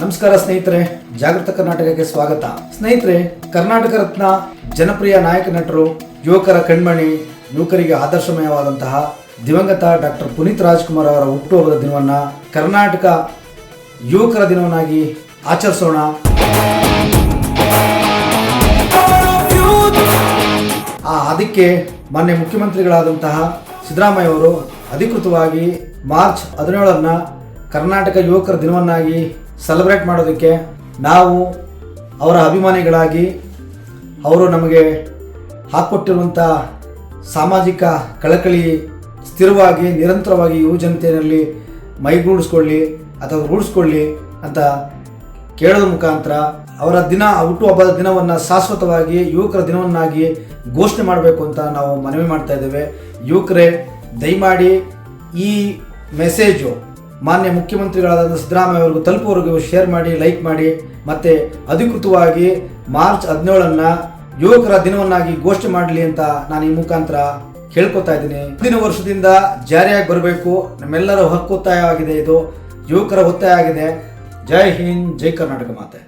ನಮಸ್ಕಾರ ಸ್ನೇಹಿತರೆ, ಜಾಗೃತ ಕರ್ನಾಟಕಕ್ಕೆ ಸ್ವಾಗತ. ಸ್ನೇಹಿತರೆ, ಕರ್ನಾಟಕ ರತ್ನ ಜನಪ್ರಿಯ ನಾಯಕ ನಟರು, ಯುವಕರ ಕಣ್ಮಣಿ, ಯುವಕರಿಗೆ ಆದರ್ಶಮಯವಾದಂತಹ ದಿವಂಗತ ಡಾಕ್ಟರ್ ಪುನೀತ್ ರಾಜ್ಕುಮಾರ್ ಅವರ ಹುಟ್ಟುಹಬ್ಬದ ದಿನವನ್ನ ಕರ್ನಾಟಕ ಯುವಕರ ದಿನವನ್ನಾಗಿ ಆಚರಿಸೋಣ. ಆ ಅದಕ್ಕೆ ಮಾನ್ಯ ಮುಖ್ಯಮಂತ್ರಿಗಳಾದಂತಹ ಸಿದ್ದರಾಮಯ್ಯ ಅವರು ಅಧಿಕೃತವಾಗಿ ಮಾರ್ಚ್ ಹದಿನೇಳನ್ನ ಕರ್ನಾಟಕ ಯುವಕರ ದಿನವನ್ನಾಗಿ ಸೆಲೆಬ್ರೇಟ್ ಮಾಡೋದಕ್ಕೆ ನಾವು ಅವರ ಅಭಿಮಾನಿಗಳಾಗಿ ಅವರು ನಮಗೆ ಹಾಕ್ಕೊಟ್ಟಿರುವಂಥ ಸಾಮಾಜಿಕ ಕಳಕಳಿ ಸ್ಥಿರವಾಗಿ, ನಿರಂತರವಾಗಿ ಯುವ ಜನತೆಯಲ್ಲಿ ಮೈಗೂಡಿಸ್ಕೊಳ್ಳಿ ಅಥವಾ ರೂಢಿಸ್ಕೊಳ್ಳಿ ಅಂತ ಕೇಳೋದ್ರ ಮುಖಾಂತರ ಅವರ ದಿನ ಹುಟ್ಟುಹಬ್ಬದ ದಿನವನ್ನು ಶಾಶ್ವತವಾಗಿ ಯುವಕರ ದಿನವನ್ನಾಗಿ ಘೋಷಣೆ ಮಾಡಬೇಕು ಅಂತ ನಾವು ಮನವಿ ಮಾಡ್ತಾ ಇದ್ದೇವೆ. ಯುವಕರೇ, ದಯಮಾಡಿ ಈ ಮೆಸೇಜು ಮಾನ್ಯ ಮುಖ್ಯಮಂತ್ರಿಗಳಾದ ಸಿದ್ದರಾಮಯ್ಯ ಅವರಿಗೂ ತಲುಪುವವರೆಗೂ ಶೇರ್ ಮಾಡಿ, ಲೈಕ್ ಮಾಡಿ, ಮತ್ತು ಅಧಿಕೃತವಾಗಿ ಮಾರ್ಚ್ ಹದಿನೇಳನ್ನು ಯುವಕರ ದಿನವನ್ನಾಗಿ ಘೋಷಣೆ ಮಾಡಲಿ ಅಂತ ನಾನು ಈ ಮುಖಾಂತರ ಕೇಳ್ಕೊತಾ ಇದ್ದೀನಿ. ಮುಂದಿನ ವರ್ಷದಿಂದ ಜಾರಿಯಾಗಿ ಬರಬೇಕು. ನಮ್ಮೆಲ್ಲರ ಹಕ್ಕೊತ್ತಾಯವಾಗಿದೆ ಇದು. ಯುವಕರ ಒತ್ತಾಯ ಆಗಿದೆ. ಜೈ ಹಿಂದ್, ಜೈ ಕರ್ನಾಟಕ ಮಾತೆ.